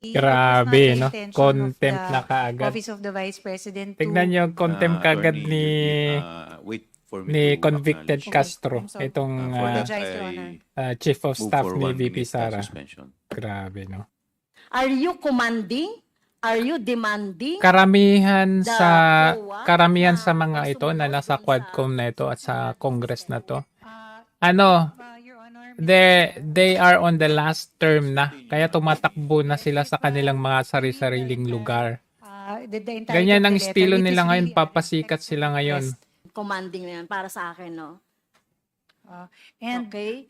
Grabe, no? Contempt na kaagad. Office of the Vice President Tignan to nyo, contempt kagad attorney, ni ah, wait for me ni to convicted. Castro. Sorry. Itong Honor. ah, Chief of Staff ni VP uh, Sara. Grabe, no? Are you commanding? Are you demanding? Karamihan sa karamihan sa mga ito na nasa Quadcom na ito at sa Congress na to. uh, Ano, uh, they they are on the last term na kaya tumatakbo na sila sa kanilang mga sari-sariling lugar. uh, the, Ganyan ang estilo nila ngayon, papasikat sila ngayon. Commanding na yan para sa akin, no? Uh, and Okay?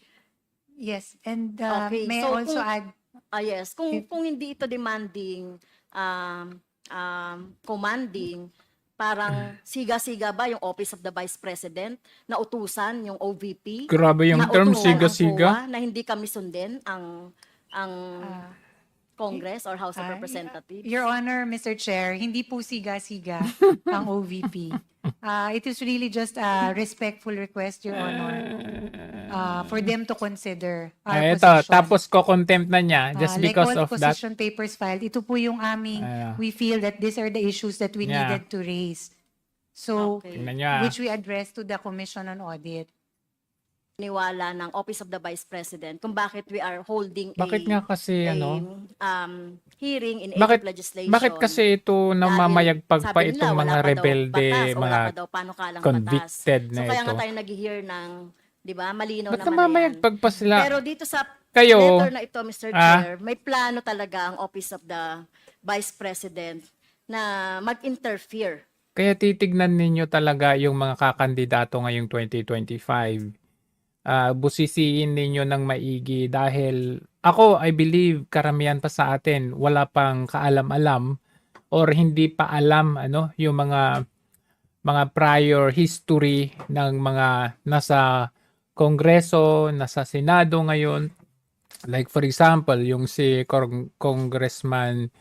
yes, and uh, Okay, may so also kung- add Ah, yes. Kung, If- kung hindi ito demanding, um, um, commanding, parang siga-siga ba yung Office of the Vice President na utusan yung OVP? Grabe yung na term utusan ang siga-siga. COA na hindi kami sundin ang ang uh, Congress or House of Ah, Representatives. Your Honor, Mr. Chair, hindi po siga-siga ang OVP. Uh, it is really just a respectful request, Your Honor, uh, for them to consider our Ah, ito, position. tapos ko-contempt na niya Uh, just like because all of that. position papers filed, ito po yung aming, Ah. we feel that these are the issues that we Yeah. needed to raise. So, Okay. Tingnan niyo ah. which we addressed to the Commission on Audit. Niwala ng Office of the Vice President kung bakit we are holding Bakit a, nga kasi a, ano? um, hearing in aid Bakit- of legislation. Bakit kasi ito na Dahil mamayagpag pa sabi nila, itong wala mga pa daw rebelde, batas, o wala mga pa daw panukalang convicted batas. na so kaya ito? nga tayo nag-hear ng, di ba, malinaw Ba't naman na yan. namamayagpag pa sila? Pero dito sa Kayo, letter na ito, Mr. ah, Chair, may plano talaga ang Office of the Vice President na mag-interfere. Kaya titignan ninyo talaga yung mga kakandidato ngayong 2025. Ah, busisiin ninyo ng maigi dahil ako, I believe, karamihan pa sa atin, wala pang kaalam-alam or hindi pa alam ano yung mga mga prior history ng mga nasa Kongreso, nasa Senado ngayon. Like for example, yung si Cong- Congressman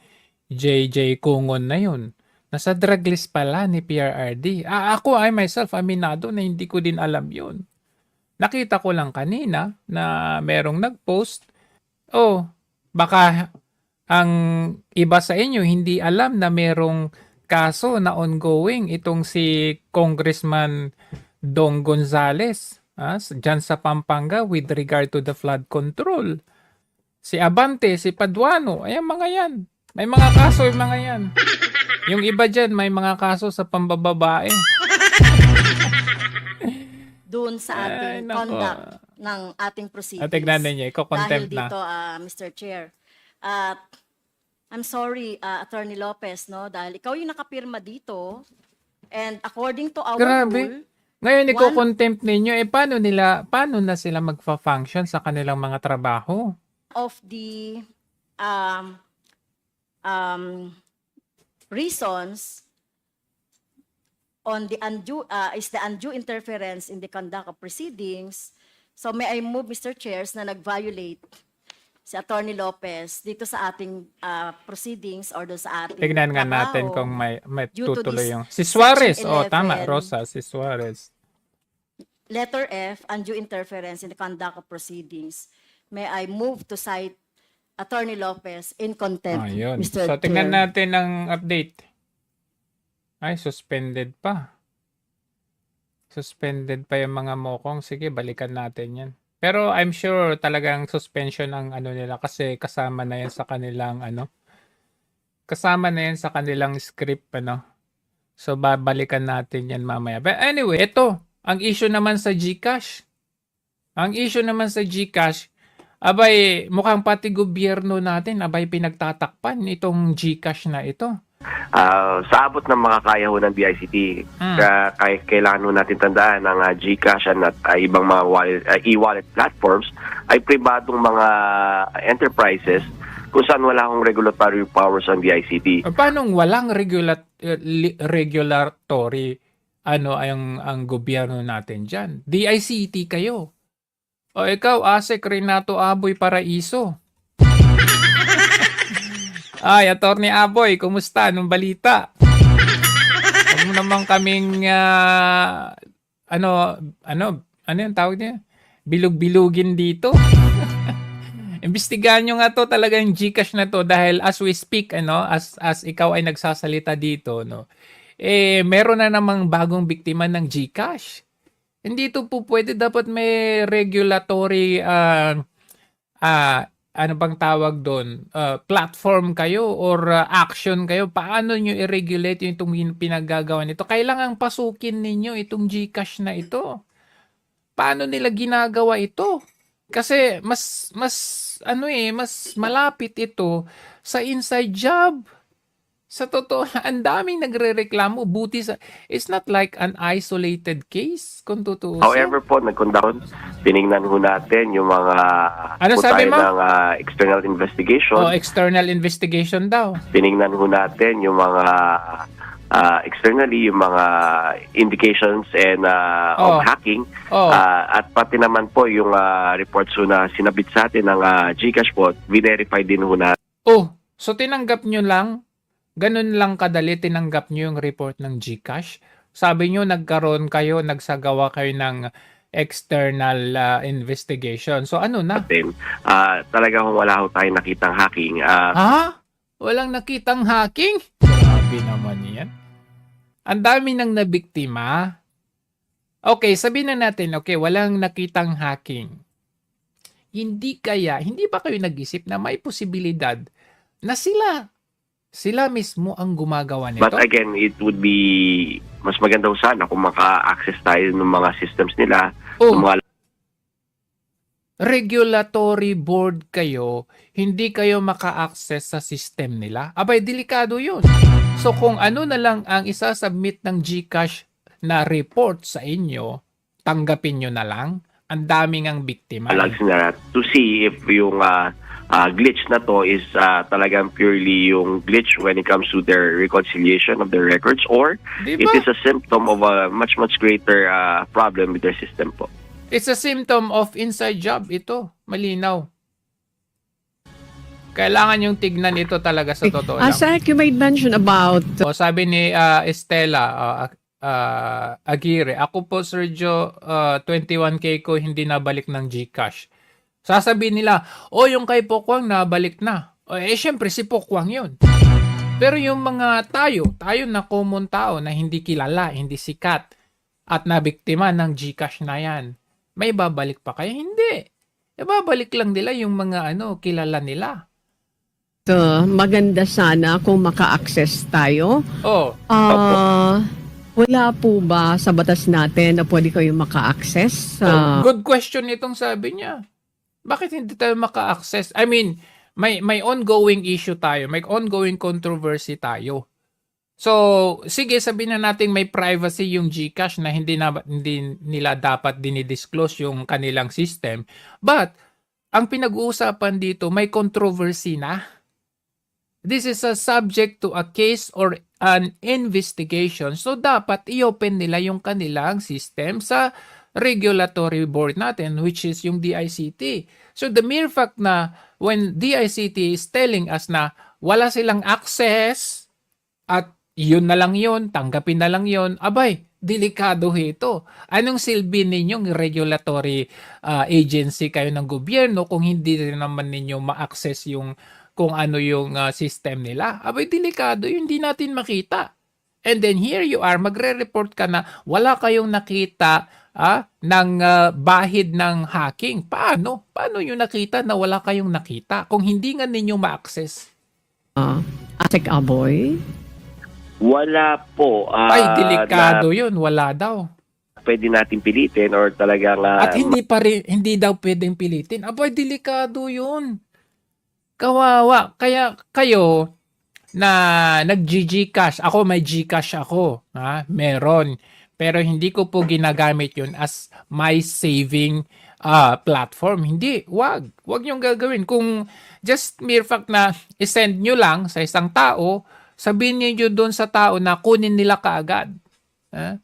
JJ Kungon na yun. Nasa drug list pala ni PRRD. Ah, ako, I myself, aminado na hindi ko din alam yun. Nakita ko lang kanina na merong nag-post. Oh, baka ang iba sa inyo hindi alam na merong kaso na ongoing itong si Congressman Dong Gonzales ah, dyan sa Pampanga with regard to the flood control. Si Abante, si Paduano, ayan mga yan. May mga kaso yung mga yan. Yung iba dyan, may mga kaso sa pambababae. doon sa Ay, ating nako. conduct ng ating proceedings. At tignan ninyo, Dahil iko-contempt na. dito, ah, Mr. Chair. At I'm sorry, ah, Attorney Lopez, no? Dahil ikaw yung nakapirma dito. And according to our Grabe. rule, Ngayon, One- iko-contempt ninyo, eh paano nila, paano na sila magfa-function sa kanilang mga trabaho? of the um, um, reasons on the undue uh, is the undue interference in the conduct of proceedings. So may I move, Mr. Chairs, na nag-violate si Attorney Lopez dito sa ating uh, proceedings or doon sa ating Tignan nga trabaho. natin kung may, may due to tutuloy this yung... Si Suarez, Section oh tama, 11. Rosa, si Suarez. Letter F, undue interference in the conduct of proceedings. May I move to cite Attorney Lopez in contempt, Ayun. Mr. So, tingnan Chair. natin ang update. Ay, suspended pa. Suspended pa yung mga mokong. Sige, balikan natin yan. Pero I'm sure talagang suspension ang ano nila kasi kasama na yan sa kanilang ano. Kasama na yan sa kanilang script ano. So babalikan natin yan mamaya. But anyway, ito, ang issue naman sa GCash. Ang issue naman sa GCash, abay mukhang pati gobyerno natin abay pinagtatakpan itong GCash na ito. Ah, sa abot ng makakaya ho ng DICT, Mm. ka- kay, kailangan ho natin tandaan ang ah, GCash at ah, ibang mga wallet, ah, e-wallet platforms ay pribadong mga enterprises kung saan wala akong regulatory powers ang DICT. Paano walang regulat eh, regulatory ano ang ang gobyerno natin diyan? DICT kayo. O ikaw, Asek Renato Aboy Paraiso. Ay, Attorney Aboy, kumusta? Anong balita? Huwag mo naman kaming ah, ano, ano, ano yung tawag niya? Bilog-bilugin dito. Imbestigahan nyo nga to talaga yung Gcash na to dahil as we speak, ano, as, as ikaw ay nagsasalita dito, no, eh, meron na namang bagong biktima ng Gcash. Hindi ito po pwede. Dapat may regulatory, ah, ah, ano bang tawag doon? Ah, platform kayo or ah, action kayo. Paano nyo i-regulate yung itong pinaggagawa nito? Kailangan pasukin ninyo itong Gcash na ito. Paano nila ginagawa ito? Kasi mas mas ano eh, mas malapit ito sa inside job. Sa totoo, ang daming nagrereklamo. Buti sa, it's not like an isolated case, kung totoo. However po, nagkundahon, tiningnan ho natin yung mga Ano sabi mo? ng ah, external investigation. oh, external investigation daw. tiningnan ho natin yung mga ah, externally yung mga indications and ah, Oh. of hacking Oh, Ah, at pati naman po yung ah, reports ho na sinabit sa atin ng ah, Gcash po, verify din ho na oh, so tinanggap nyo lang, ganun lang kadali tinanggap nyo yung report ng Gcash. Sabi nyo nagkaroon kayo, nagsagawa kayo ng external ah, investigation. So ano na? natin. Ah, talaga wala ho tayong nakitang hacking. Ah, Ha? Walang nakitang hacking? Grabe naman yan. Ang dami nang nabiktima. Okay, sabihin na natin, okay, walang nakitang hacking. Hindi kaya, hindi ba kayo nag-isip na may posibilidad na sila, sila mismo ang gumagawa nito? But again, it would be mas maganda sana kung maka-access tayo ng mga systems nila, oh, ng mga regulatory board kayo, hindi kayo maka-access sa system nila, abay, delikado yun. So, kung ano na lang ang isasubmit ng GCash na report sa inyo, tanggapin nyo na lang, ang daming ang biktima. logs nila to see if yung ah, ah, glitch na to is ah, talagang purely yung glitch when it comes to their reconciliation of their records or Di it is a symptom of a much much greater ah, problem with their system po. It's a symptom of inside job ito. Malinaw. Kailangan yung tignan ito talaga sa totoo lang. Asek, you made mention about O sabi ni ah, Estela ah, ah, Aguirre, ako po Sergio, ah, 21k ko hindi nabalik ng GCash. Sasabihin nila, o yung kay Pokwang nabalik na. O, eh syempre si Pokwang yun. Pero yung mga tayo, tayo na common tao na hindi kilala, hindi sikat, at nabiktima ng GCash na yan, may babalik pa kaya? Hindi. Ibabalik lang nila yung mga ano, kilala nila. uh, maganda sana kung maka-access tayo. Oh, Ah, wala po ba sa batas natin na pwede kayo maka-access? Oh, Ah, good question itong sabi niya. Bakit hindi tayo maka-access? I mean, may may ongoing issue tayo, may ongoing controversy tayo. So, sige, sabihin na natin may privacy yung GCash na hindi na hindi nila dapat dinidisclose yung kanilang system. But ang pinag-uusapan dito may controversy na. This is a subject to a case or an investigation. So dapat i-open nila yung kanilang system sa regulatory board natin which is yung DICT. So the mere fact na when DICT is telling us na wala silang access at yun na lang yun, tanggapin na lang yun, abay, delikado ito. Anong silbi ninyong regulatory ah, agency kayo ng gobyerno kung hindi rin naman ninyo ma-access yung kung ano yung ah, system nila? Abay, delikado yun, hindi natin makita. And then here you are, magre-report ka na wala kayong nakita ah, ng ah, bahid ng hacking. Paano? Paano nyo nakita na wala kayong nakita kung hindi nga ninyo ma-access? ah, Asek Aboy? Wala po ah, Ay, na delikado yun. Wala daw. pwede natin pilitin or talagang ah, At hindi pa rin, hindi daw pwedeng pilitin. Abay, delikado yun. Kawawa. Kaya kayo na nag-GG cash, ako may GCash ako, ha? Meron. Pero hindi ko po ginagamit yun as my saving ah, platform. Hindi, wag. Wag yung gagawin. Kung just mere fact na isend nyo lang sa isang tao, sabihin niyo doon sa tao na kunin nila kaagad. Ha?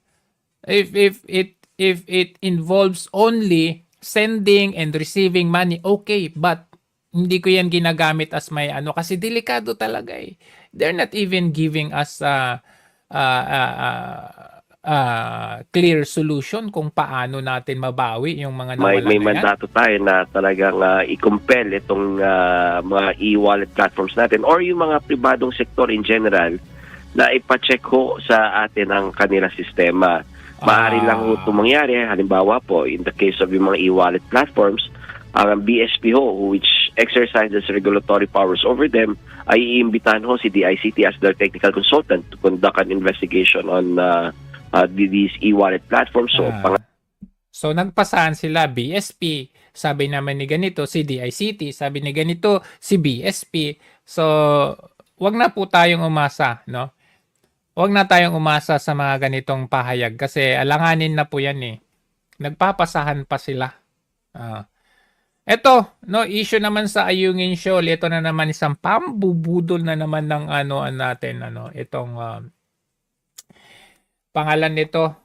if if it if it involves only sending and receiving money okay but hindi ko yan ginagamit as may ano kasi delikado talaga eh they're not even giving us uh, uh, uh, uh, ah, clear solution kung paano natin mabawi yung mga may nawalan may na yan? mandato tayo na talagang ah, i-compel itong ah, mga e-wallet platforms natin or yung mga pribadong sektor in general na ipacheck ho sa atin ang kanila sistema. Maaari Ah. lang ho ito mangyari, halimbawa po, in the case of yung mga e-wallet platforms, ang BSP ho, which exercises regulatory powers over them, ay iimbitahan ho si DICT as their technical consultant to conduct an investigation on uh, uh, these e-wallet platforms. So, Ah. pang- So nagpasahan sila BSP, sabi naman ni ganito si DICT, sabi ni ganito si BSP. So wag na po tayong umasa, no? Wag na tayong umasa sa mga ganitong pahayag kasi alanganin na po 'yan eh. Nagpapasahan pa sila. Ah. Eto, no, issue naman sa Ayungin Shoal, ito na naman isang pambubudol na naman ng ano an natin, ano, itong um, pangalan nito,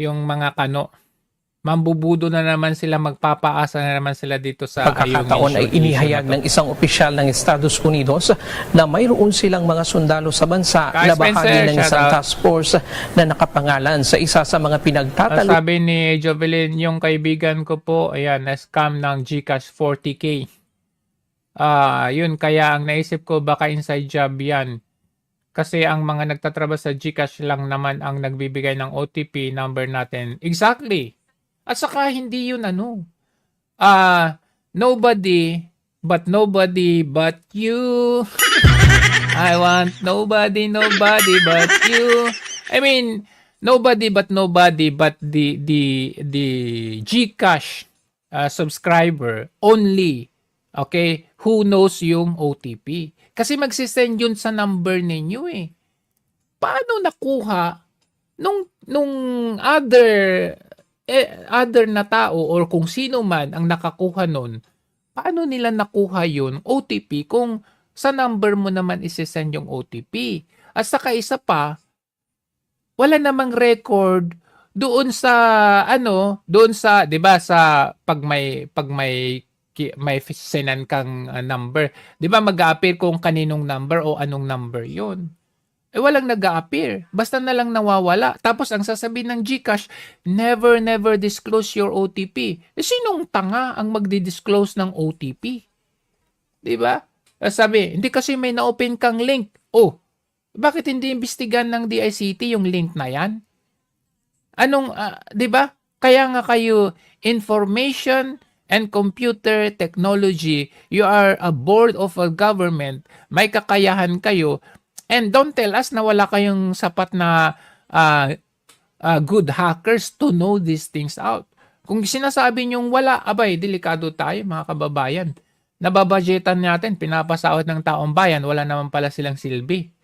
yung mga kano. Mambubudo na naman sila, magpapaasa na naman sila dito sa pagkakataon ay inihayag ng isang opisyal ng Estados Unidos na mayroon silang mga sundalo sa bansa Kay na bahagi Spencer, ng isang out. task force na nakapangalan sa isa sa mga to. pinagtatalo Sabi ni Jovelyn, yung kaibigan ko po, ayan, na-scam ng Gcash 40k. Ah, yun, kaya ang naisip ko, baka inside job yan. Kasi ang mga nagtatrabaho sa Gcash lang naman ang nagbibigay ng OTP number natin. Exactly. At saka hindi yun ano. Ah, nobody but nobody but you. I want nobody, nobody but you. I mean, nobody but nobody but the the the GCash uh, subscriber only. Okay? Who knows yung OTP? Kasi magsisend yun sa number ninyo eh. Paano nakuha nung nung other eh, other na tao or kung sino man ang nakakuha nun, paano nila nakuha yun OTP kung sa number mo naman isesend yung OTP? At saka isa pa, wala namang record doon sa ano, doon sa 'di ba sa pag may pag may may senan kang uh, number, 'di ba mag-a-appear kung kaninong number o anong number 'yon. Eh walang nag-a-appear. Basta na lang nawawala. Tapos ang sasabihin ng GCash, never never disclose your OTP. Eh sinong tanga ang magdi-disclose ng OTP? 'Di ba? Sabi, hindi kasi may na-open kang link. Oh, bakit hindi imbestigan ng DICT yung link na 'yan? Anong, ah, 'di ba? Kaya nga kayo information and computer technology, you are a board of a government, may kakayahan kayo, and don't tell us na wala kayong sapat na ah, ah, good hackers to know these things out. Kung sinasabi niyong wala, abay, delikado tayo mga kababayan. Nababudgetan natin, pinapasahod ng taong bayan, wala naman pala silang silbi.